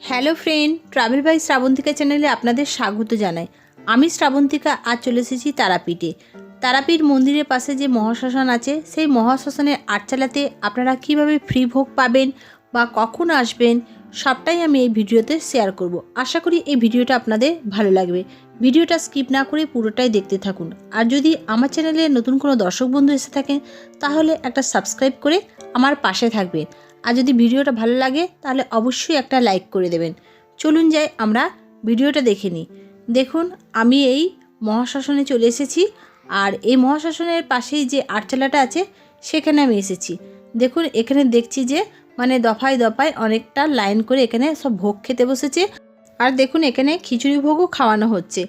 Hello friend travel by Shrabantika চ্যানেলে আপনাদের স্বাগত জানাই। আমি শ্রাবন্তিকা, আজ চলে এসেছি তারাপীঠে। তারাপীঠ মন্দিরের পাশে যে মহাশ্মশান আছে, সেই মহাশ্মশানের আটচালাতে আপনারা কীভাবে ফ্রি ভোগ পাবেন বা কখন আসবেন সবটাই আমি এই ভিডিওতে শেয়ার করব। আশা করি এই ভিডিওটা আপনাদের ভালো লাগবে। ভিডিওটা স্কিপ না করে পুরোটাই দেখতে থাকুন। আর যদি আমার চ্যানেলে নতুন কোনো দর্শক বন্ধু এসে থাকেন, তাহলে একটা সাবস্ক্রাইব করে আমার পাশে থাকবেন। আর যদি ভিডিওটা ভালো লাগে, তাহলে অবশ্যই একটা লাইক করে দেবেন। চলুন যাই আমরা ভিডিওটা দেখে নিই। দেখুন, আমি এই মহাশ্মশানে চলে এসেছি। আর এই মহাশ্মশানের পাশেই যে আটচালাটা আছে, সেখানে আমি এসেছি। দেখুন, এখানে দেখছি যে মানে দফায় দফায় অনেকটা লাইন করে এখানে সব ভোগ খেতে বসেছে। আর দেখুন, এখানে খিচুড়ি ভোগও খাওয়ানো হচ্ছে।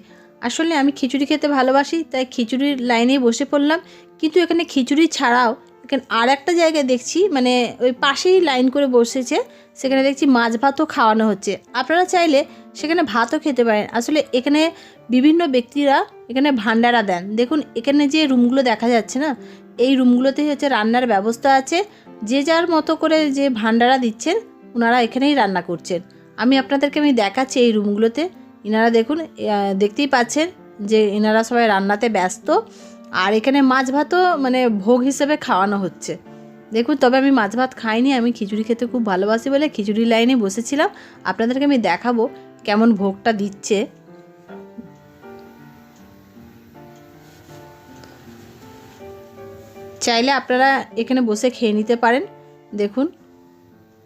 আসলে আমি খিচুড়ি খেতে ভালোবাসি, তাই খিচুড়ির লাইনে বসে পড়লাম। কিন্তু এখানে খিচুড়ি ছাড়াও এখানে আর একটা জায়গায় দেখছি মানে ওই পাশেই লাইন করে বসেছে, সেখানে দেখছি মাছ ভাতও খাওয়ানো হচ্ছে। আপনারা চাইলে সেখানে ভাতও খেতে পারেন। আসলে এখানে বিভিন্ন ব্যক্তিরা এখানে ভান্ডারা দেন। দেখুন, এখানে যে রুমগুলো দেখা যাচ্ছে না, এই রুমগুলোতে হচ্ছে রান্নার ব্যবস্থা আছে। যে যার মতো করে যে ভান্ডারা দিচ্ছেন ওনারা এখানেই রান্না করছেন। আমি আপনাদেরকে আমি দেখাচ্ছি এই রুমগুলোতে। এনারা দেখুন দেখতেই পাচ্ছেন যে এনারা সবাই রান্নাতে ব্যস্ত। আর এখানে মাছ ভাতও মানে ভোগ হিসেবে খাওয়ানো হচ্ছে। দেখুন, তবে আমি মাছ ভাত খাইনি, আমি খিচুড়ি খেতে খুব ভালোবাসি বলে খিচুড়ি লাইনে বসেছিলাম। আপনাদেরকে আমি দেখাবো কেমন ভোগটা দিচ্ছে। চাইলে আপনারা এখানে বসে খেয়ে নিতে পারেন। দেখুন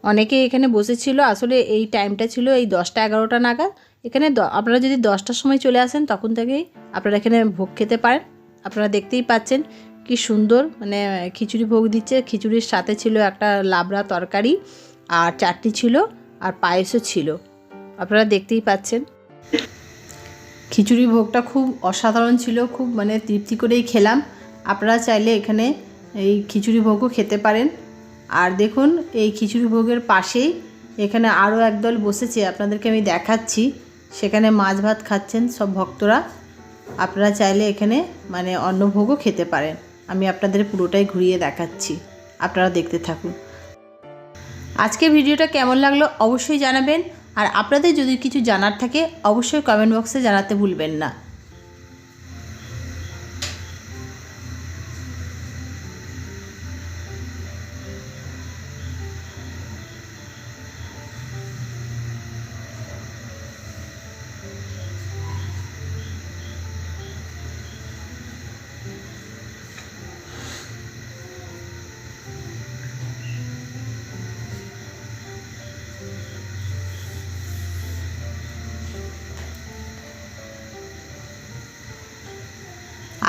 অনেকে এখানে বসেছিল। আসলে এই টাইমটা ছিল এই দশটা এগারোটা নাগাদ। এখানে আপনারা যদি দশটার সময় চলে আসেন, তখন থেকেই আপনারা এখানে ভোগ খেতে পারেন। আপনারা দেখতেই পাচ্ছেন কি সুন্দর মানে খিচুড়ি ভোগ দিচ্ছে। খিচুড়ির সাথে ছিল একটা লাবড়া তরকারি, আর চাটনি ছিল, আর পায়েসও ছিল। আপনারা দেখতেই পাচ্ছেন। খিচুড়ি ভোগটা খুব অসাধারণ ছিল, খুব মানে তৃপ্তি করেই খেলাম। আপনারা চাইলে এখানে এই খিচুড়ি ভোগও খেতে পারেন। আর দেখুন, এই খিচুড়ি ভোগের পাশেই এখানে আরও একদল বসেছে, আপনাদেরকে আমি দেখাচ্ছি। সেখানে মাছ ভাত খাচ্ছেন সব ভক্তরা। আপনারা চাইলে এখানে মানে অন্নভোগও খেতে পারেন। আমি আপনাদের পুরোটাই ঘুরিয়ে দেখাচ্ছি। আপনারা দেখতে থাকুন। আজকের ভিডিওটা কেমন লাগল অবশ্যই জানাবেন। আর আপনাদের যদি কিছু জানার থাকে, অবশ্যই কমেন্ট বক্সে জানাতে ভুলবেন না।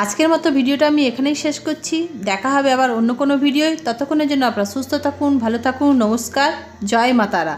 আজকের মতো ভিডিওটা আমি এখানেই শেষ করছি। দেখা হবে আবার অন্য কোনো ভিডিওয়। ততক্ষণের জন্য আপনারা সুস্থ থাকুন, ভালো থাকুন, নমস্কার, জয় মাতারা।